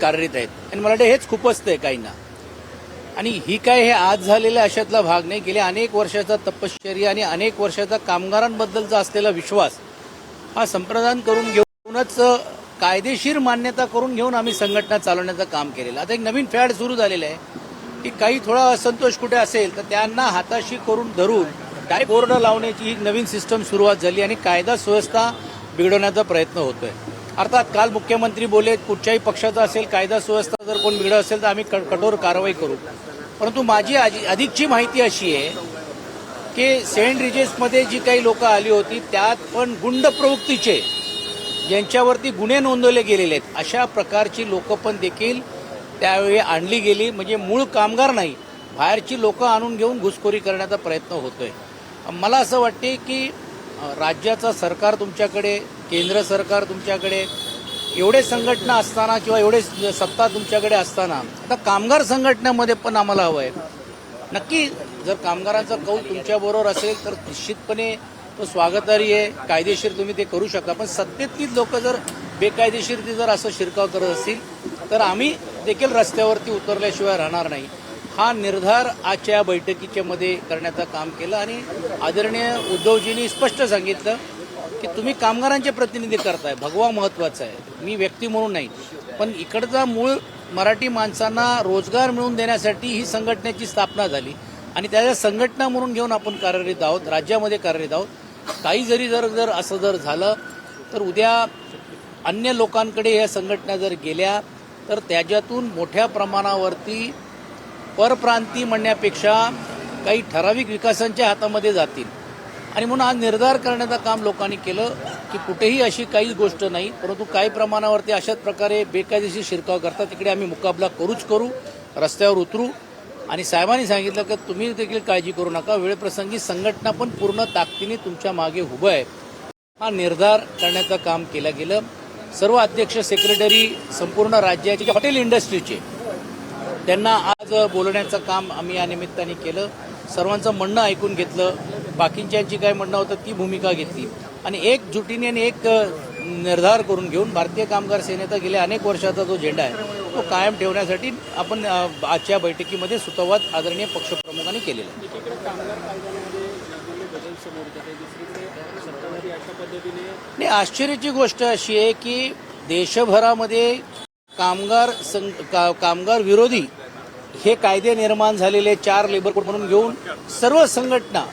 कार्यरत आहेत आणि मला वाटतं हेच खूपच आहे काहींना आणि ही काय हे आज झालेल्या अशातला भाग नाही गेल्या अनेक वर्षाचा तपश्चर्या आणि अनेक वर्षाचा कामगारांबद्दलचा असलेला विश्वास हा संप्रदान करून घेऊनच कायदेशीर मान्यता करून घेऊन आम्ही संघटना चालवण्याचं काम केलेलं आता एक नवीन फॅड सुरू झालेलं आहे की काही थोडा असंतोष कुठे असेल तर त्यांना हाताशी करून धरून काय बोर्ड लावण्याची ही नवीन सिस्टम सुरुवात झाली आणि कायदा सुव्यवस्था बिघडवण्याचा प्रयत्न होतोय अर्थात काल मुख्यमंत्री बोले कुठच्याही पक्षाचा असेल कायदा सुव्यवस्था जर कोण बिघडत असेल तर आम्ही क- कठोर कारवाई करू. परंतु माझी आजी- अधिकची माहिती अशी आहे की सेंट रिजेसमध्ये जी काही लोक आली होती त्यात पण गुंड प्रवृत्तीचे ज्यांच्यावरती गुन्हे नोंदवले गेलेले आहेत अशा प्रकारची लोक पण देखील त्यावेळी आणली गेली. म्हणजे मूळ कामगार नाही बाहेरची लोकं आणून घेऊन घुसखोरी करण्याचा प्रयत्न होतोय. मला असं वाटते की राज्याचं सरकार तुमच्याकडे केंद्र सरकार तुमच्याकडे एवढे संघटना असताना किंवा एवढे सत्ता तुमच्याकडे असताना आता कामगार संघटनेमध्ये पण आम्हाला हवं आहे. नक्की जर कामगारांचा कौल तुमच्याबरोबर असेल तर निश्चितपणे तो स्वागतारी आहे कायदेशीर तुम्ही ते करू शकता. पण सत्तेतलीच लोक जर बेकायदेशीर ती जर असं शिरकाव करत असतील तर आम्ही देखील रस्त्यावरती उतरल्याशिवाय राहणार नाही. हा निर्धार आजच्या या बैठकीच्या मध्ये करण्याचं काम केलं आणि आदरणीय उद्धवजींनी स्पष्ट सांगितलं की तुम्ही कामगारांचे प्रतिनिधी करताय भगवा महत्त्वाचा आहे. मी व्यक्ती म्हणून नाही पण इकडचा मूळ मराठी माणसांना रोजगार मिळवून देण्यासाठी ही संघटनेची स्थापना झाली आणि त्याच्या संघटना म्हणून घेऊन आपण कार्यरत आहोत राज्यामध्ये कार्यरत आहोत. काही जरी जर जर असं जर झालं तर उद्या अन्य लोकांकडे या संघटना जर गेल्या तर त्याच्यातून मोठ्या प्रमाणावरती परप्रांती म्हणण्यापेक्षा काही ठराविक विकासांच्या हातामध्ये जातील. आणि म्हणून आज निर्धार करण्याचं काम लोकांनी केलं की कुठेही अशी काहीच गोष्ट नाही परंतु काही प्रमाणावरती अशाच प्रकारे बेकायदेशीर शिरकाव करतात. तिकडे आम्ही मुकाबला करूच करू रस्त्यावर उतरू. आणि साहेबांनी सांगितलं की तुम्ही देखील काळजी करू नका वेळप्रसंगी संघटना पण पूर्ण ताकदीने तुमच्या मागे उभं आहे. हा निर्धार करण्याचं काम केलं गेलं. सर्व अध्यक्ष सेक्रेटरी संपूर्ण राज्याचे हॉटेल इंडस्ट्रीचे त्यांना आज बोलवण्याचं काम आम्ही या निमित्ताने केलं. सर्वांचं म्हणणं ऐकून घेतलं. बाकीच्यांची काय म्हणणं होतं ती भूमिका घेतली. आणि एकजुटीने आणि एक निर्धार करून घेऊन भारतीय कामगार सेनेचा गेल्या अनेक वर्षाचा जो झेंडा आहे तो कायम ठेवण्यासाठी आपण आजच्या बैठकीमध्ये सुतोवाद आदरणीय पक्षप्रमुखांनी केलेला आणि आश्चर्याची गोष्ट अशी आहे की देशभरामध्ये कामगार सं का, कामगार विरोधी हे कायदे निर्माण झालेले चार लेबर कोड म्हणून घेऊन सर्व संघटना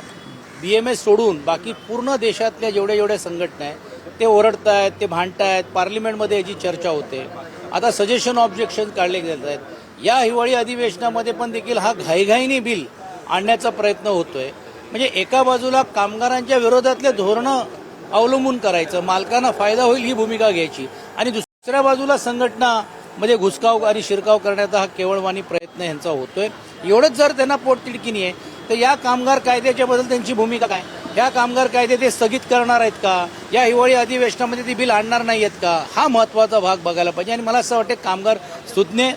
बी एम एस सोडून बाकी पूर्ण देशातल्या जेवढ्या जेवढ्या संघटना आहेत ते ओरडत आहेत ते भांडत आहेत पार्लिमेंटमध्ये याची चर्चा होते. आता सजेशन ऑब्जेक्शन काढले जात आहेत या हिवाळी अधिवेशनामध्ये पण देखील हा घाईघाईने बिल आणण्याचा प्रयत्न होतोय. म्हणजे एका बाजूला कामगारांच्या विरोधातले धोरणं अवलंबून करायचं मालकांना फायदा होईल ही भूमिका घ्यायची आणि दुसऱ्या बाजूला संघटना मध्ये घुसकाव आणि शिरकाव करण्याचा हा केवळवाणी प्रयत्न यांचा होतोय. एवढंच जर त्यांना पोटतिडकीनी आहे तर या कामगार कायद्याच्या बद्दल त्यांची भूमिका काय? या कामगार कायदे ते स्थगित करणार आहेत का? या हिवाळी अधिवेशनामध्ये ते बिल आणणार नाही आहेत का? हा महत्त्वाचा भाग बघायला पाहिजे. आणि मला असं वाटतं कामगार सुज्ञे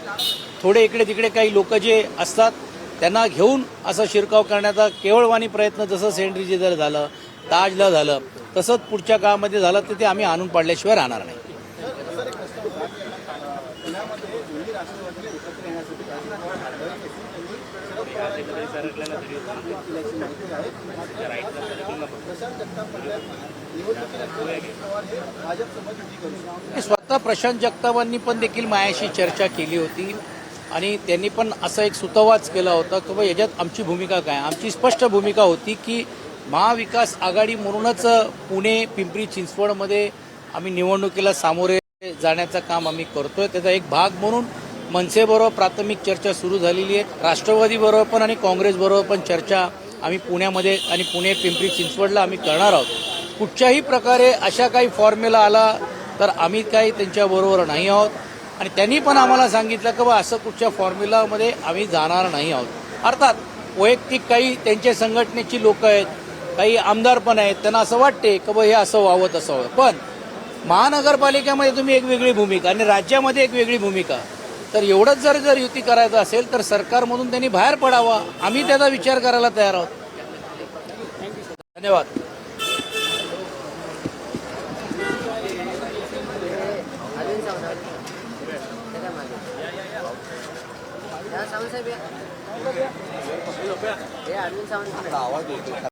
थोडे इकडे तिकडे काही लोक जे असतात त्यांना घेऊन असा शिरकाव करण्याचा केवळवाणी प्रयत्न जसं सेंट्रीजी जर झालं ताजला झालं तसंच पुढच्या काळामध्ये झालं तर ते आम्ही आणून पाडल्याशिवाय राहणार नाही. स्वतः प्रशांत जगतावांनी पण देखील मायाशी चर्चा केली होती आणि त्यांनी पण असा एक सुतवाच केला होता की बा याच्यात आमची भूमिका काय? आमची स्पष्ट भूमिका होती की महाविकास आघाडी म्हणूनच पुणे पिंपरी चिंचवडमध्ये आम्ही निवडणुकीला सामोरे जाण्याचं काम आम्ही करतोय. त्याचा एक भाग म्हणून मनसेबरोबर प्राथमिक चर्चा सुरू झालेली आहे. राष्ट्रवादीबरोबर पण आणि काँग्रेसबरोबर पण चर्चा आम्ही पुण्यामध्ये आणि पुणे पिंपरी चिंचवडला आम्ही करणार आहोत. कुठच्याही प्रकारे अशा काही फॉर्म्युला आला तर आम्ही काही त्यांच्याबरोबर नाही आहोत. आणि त्यांनी पण आम्हाला सांगितलं की बा असं कुठच्या फॉर्म्युलामध्ये आम्ही जाणार नाही आहोत. अर्थात वैयक्तिक काही त्यांच्या संघटनेची लोक आहेत काही आमदार पण आहेत त्यांना असं वाटते की बा हे असं व्हावं तसं व्हावं. पण महानगरपालिकेमध्ये तुम्ही एक वेगळी भूमिका आणि राज्यामध्ये एक वेगळी भूमिका. तर एवढंच जर जर युती करायचं असेल तर सरकारमधून त्यांनी बाहेर पडावा. आम्ही त्याचा विचार करायला तयार आहोत. धन्यवाद. सावंत.